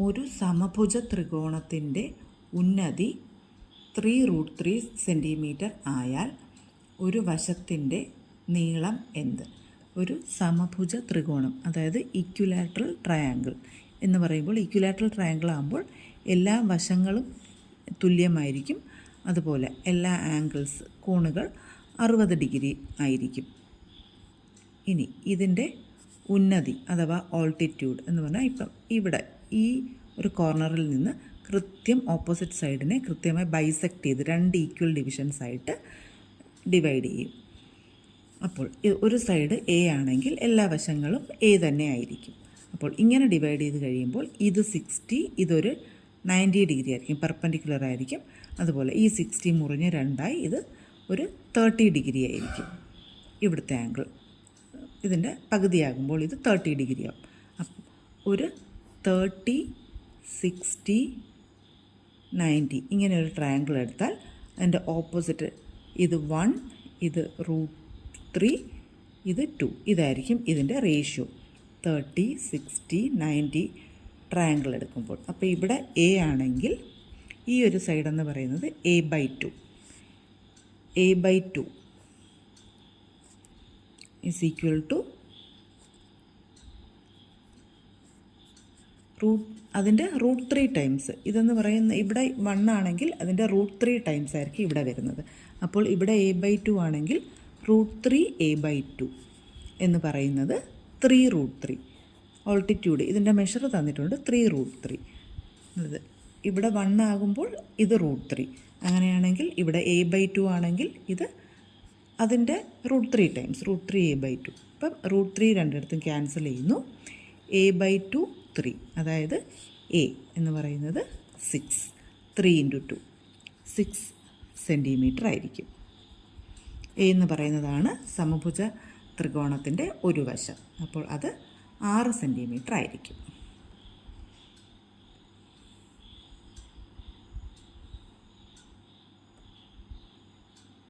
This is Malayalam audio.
ഒരു സമഭുജ ത്രികോണത്തിന്റെ ഉന്നതി ത്രീ റൂട്ട് ത്രീ സെന്റിമീറ്റർ ആയാൽ ഒരു വശത്തിന്റെ നീളം എന്ത്? ഒരു സമഭുജ ത്രികോണം അതായത് ഇക്വിലാറ്ററൽ ട്രയാങ്കിൾ എന്ന് പറയുമ്പോൾ ഇക്വിലാറ്ററൽ ട്രയാങ്കിൾ ആകുമ്പോൾ എല്ലാ വശങ്ങളും തുല്യമായിരിക്കും. അതുപോലെ എല്ലാ ആംഗിൾസ് കോണുകൾ അറുപത് ഡിഗ്രി ആയിരിക്കും. ഇനി ഇതിന്റെ ഉന്നതി അഥവാ ഓൾട്ടിറ്റ്യൂഡ് എന്ന് പറഞ്ഞാൽ ഇപ്പം ഇവിടെ ഈ ഒരു കോർണറിൽ നിന്ന് കൃത്യം ഓപ്പോസിറ്റ് സൈഡിനെ കൃത്യമായി ബൈസെക്റ്റ് ചെയ്ത് രണ്ട് ഈക്വൽ ഡിവിഷൻസ് ആയിട്ട് ഡിവൈഡ് ചെയ്യും. അപ്പോൾ ഒരു സൈഡ് എ ആണെങ്കിൽ എല്ലാ വശങ്ങളും എ തന്നെ ആയിരിക്കും. അപ്പോൾ ഇങ്ങനെ ഡിവൈഡ് ചെയ്ത് കഴിയുമ്പോൾ ഇത് സിക്സ്റ്റി ഇതൊരു നയന്റി ഡിഗ്രി ആയിരിക്കും പെർപ്പൻഡിക്കുലർ ആയിരിക്കും. അതുപോലെ ഈ സിക്സ്റ്റി മുറിഞ്ഞ് രണ്ടായി ഇത് ഒരു തേർട്ടി ഡിഗ്രി ആയിരിക്കും ഇവിടുത്തെ ആംഗിൾ. ഇതിന്റെ പകുതിയാകുമ്പോൾ ഇത് തേർട്ടി ഡിഗ്രി ആവും ഒരു തേർട്ടി സിക്സ്റ്റി നയന്റി. ഇങ്ങനെ ഒരു ട്രയാങ്കിൾ എടുത്താൽ അതിന്റെ ഓപ്പോസിറ്റ് ഇത് വൺ ഇത് റൂട്ട് ത്രീ ഇത് ടു ഇതായിരിക്കും ഇതിന്റെ ratio thirty sixty ninety triangle എടുക്കുമ്പോൾ. അപ്പോൾ ഇവിടെ എ ആണെങ്കിൽ ഈ ഒരു സൈഡ് എന്ന് പറയുന്നത് a by two a by two is equal to root അതിന്റെ റൂട്ട് ത്രീ ടൈംസ് ഇതെന്ന് പറയുന്ന ഇവിടെ വൺ ആണെങ്കിൽ അതിന്റെ റൂട്ട് ത്രീ ടൈംസ് ആയിരിക്കും ഇവിടെ വരുന്നത്. അപ്പോൾ ഇവിടെ എ ബൈ ടു ആണെങ്കിൽ root three a by two എന്ന് പറയുന്നത് ത്രീ റൂട്ട് ത്രീ ഓൾട്ടിറ്റ്യൂഡ് ഇതിന്റെ മെഷർ തന്നിട്ടുണ്ട് ത്രീ റൂട്ട് ത്രീ ഇത് ഇവിടെ വൺ ആകുമ്പോൾ ഇത് റൂട്ട് ത്രീ അങ്ങനെയാണെങ്കിൽ ഇവിടെ എ ബൈ ടു ആണെങ്കിൽ ഇത് അതിന്റെ root three times root three a by two അപ്പം റൂട്ട് ത്രീ രണ്ടിടത്തും ക്യാൻസൽ ചെയ്യുന്നു. എ ബൈ ടു ത്രീ അതായത് എ എന്ന് പറയുന്നത് six three into two six centimetre ആയിരിക്കും. എ എന്ന് പറയുന്നതാണ് സമഭുജ ത്രികോണത്തിന്റെ ഒരു വശം. അപ്പോൾ അത് ആറ് സെന്റിമീറ്റർ ആയിരിക്കും.